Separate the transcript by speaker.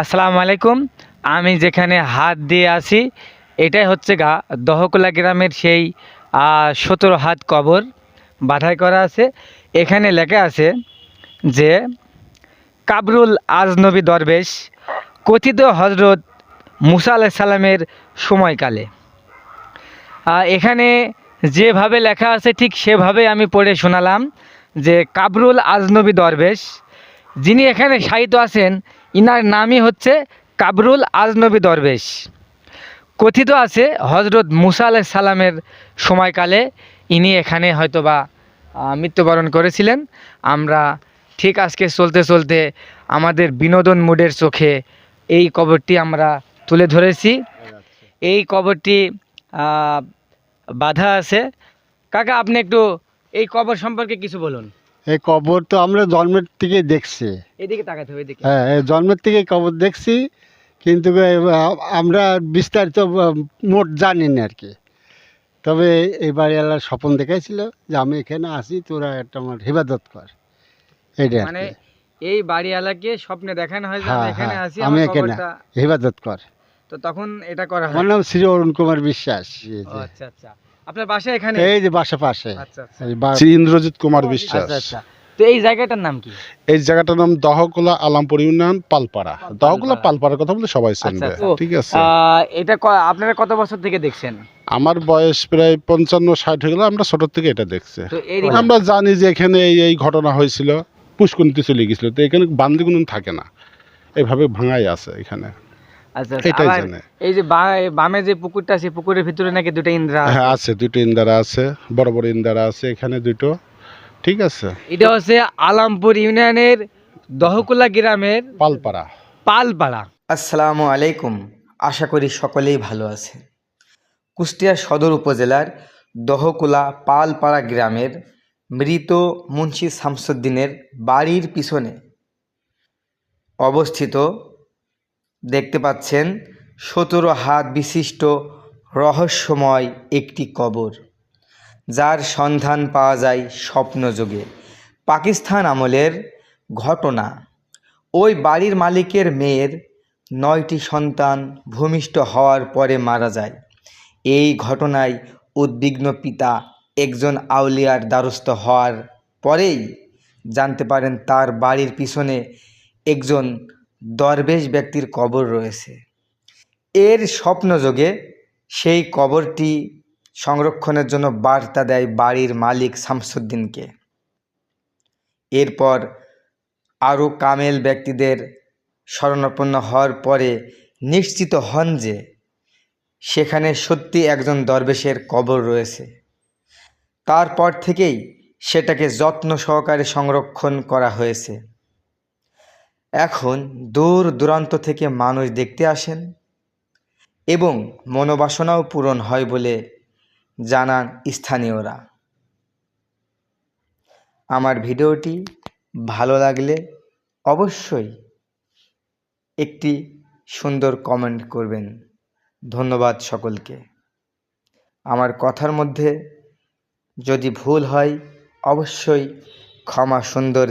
Speaker 1: আসসালামু আলাইকুম। আমি যেখানে হাত দিয়ে আছি, এটাই হচ্ছে গা দহকলা গ্রামের সেই সতেরো হাত কবর বাধাই করা আছে। এখানে লেখা আছে যে, কাবরুল আজনবী দরবেশ কথিত হজরত মুসা আলাহ সালামের সময়কালে। এখানে যেভাবে লেখা আছে ঠিক সেভাবে আমি পড়ে শোনালাম যে, কাবরুল আজনবী দরবেশ যিনি এখানে সাহিত্য আছেন ইনার নামই হচ্ছে কাবরুল আজনবী দরবেশ। কথিত আছে হজরত মুসা আলাহ সালামের সময়কালে ইনি এখানে হয়তোবা মৃত্যুবরণ করেছিলেন। আমরা ঠিক আজকে চলতে চলতে আমাদের বিনোদন মুডের চোখে এই কবরটি আমরা তুলে ধরেছি। এই কবরটি বাধা আছে। কাকা, আপনি একটু এই কবর সম্পর্কে কিছু বলুন।
Speaker 2: এই কবর তো আমরা জন্মের থেকে দেখছি।
Speaker 1: এদিকে তাকাতে হবে এদিকে।
Speaker 2: হ্যাঁ জন্মের থেকে কবর দেখছি কিন্তু আমরা বিস্তারিত মোট জানি না আর কি। তবে এই বাড়িওয়ালার স্বপ্ন দেখাইছিল যে আমি এখানে আসি তোরা একটা আমার হেফাজত কর। এটা
Speaker 1: মানে। এই বাড়িওয়ালাকে স্বপ্নে দেখানো হয় যে আমি
Speaker 2: হ্যাঁ
Speaker 1: এখানে
Speaker 2: হ্যাঁ আমি এখানে হেফাজত কর।
Speaker 1: তো তখন এটা করা হয়।
Speaker 2: আমার নাম শ্রী অরুণ কুমার বিশ্বাস।
Speaker 1: আচ্ছা আচ্ছা। আপনার বাসা এখানে?
Speaker 2: এই যে বাসা পাশে।
Speaker 1: আচ্ছা আচ্ছা।
Speaker 3: শ্রী ইন্দ্রজিৎ কুমার বিশ্বাস।
Speaker 1: আচ্ছা আচ্ছা। তো এই জায়গাটার নাম কি?
Speaker 3: এই জায়গাটার নাম দহকলা আলামপুর ইউনিয়ন পালপাড়া। দহকলা পালপাড়ার কথা বলে সবাই শুনবে। ঠিক আছে।
Speaker 1: এটা আপনারা কত বছর থেকে দেখছেন?
Speaker 3: আমার বয়স প্রায় পঞ্চান্ন ষাট হয়ে গেল আমরা ছোট থেকে এটা দেখছি। আমরা জানি যে এখানে এই এই ঘটনা হয়েছিল পুষ্করণীতে চলে গেছিল। তো এখানে বান্দি কোনো থাকে না। এইভাবে ভাঙাই আছে এখানে।
Speaker 1: আচ্ছা আচ্ছা,
Speaker 3: জানে।
Speaker 1: এই যে বা- বামে যে পুকুরটা আছে পুকুরের ভিতরে নাকি দুটো ইন্দ্রা আছে।
Speaker 3: হ্যাঁ আছে দুটো ইন্দারা আছে বড় বড় ইন্দারা আছে এখানে দুটো। ঠিক আছে।
Speaker 1: এটা হচ্ছে আলামপুর ইউনিয়নের দহকুলা গ্রামের
Speaker 3: পালপাড়া।
Speaker 1: পালপাড়া।
Speaker 4: আসসালামু আলাইকুম আশা করি সকলেই ভালো আছে কুষ্টিয়া সদর উপজেলার দহকুলা পালপাড়া গ্রামের মৃত মুন্সি শামসুদ্দিনের বাড়ির পিছনে অবস্থিত দেখতে পাচ্ছেন, সতেরো হাত বিশিষ্ট রহস্যময় একটি কবর, যার সন্ধান পাওয়া যায় স্বপ্নযোগে। পাকিস্তান আমলের ঘটনা, ওই বাড়ির মালিকের মেয়ের নয়টি সন্তান ভূমিষ্ঠ হওয়ার পরে মারা যায়। এই ঘটনায় উদ্বিগ্ন পিতা একজন আউলিয়ার দ্বারস্থ হওয়ার পরেই জানতে পারেন তার বাড়ির পিছনে একজন দরবেশ ব্যক্তির কবর রয়েছে। এর স্বপ্নযোগে সেই কবরটি সংরক্ষণের জন্য বার্তা দেয় বাড়ির মালিক শামসুদ্দিনকে। এরপর আরও কামেল ব্যক্তিদের শরণাপন্ন হওয়ার পরে নিশ্চিত হন যে সেখানে সত্যি একজন দরবেশের কবর রয়েছে। তারপর থেকেই সেটাকে যত্ন সহকারে সংরক্ষণ করা হয়েছে। এখন দূর দূরান্ত থেকে মানুষ দেখতে আসেন এবং মনোবাসনাও পূরণ হয় বলে জানান স্থানীয়রা। আমার ভিডিওটি ভালো লাগলে অবশ্যই একটি সুন্দর কমেন্ট করবেন। ধন্যবাদ সকলকে। আমার কথার মধ্যে যদি ভুল হয়, অবশ্যই ক্ষমা সুন্দর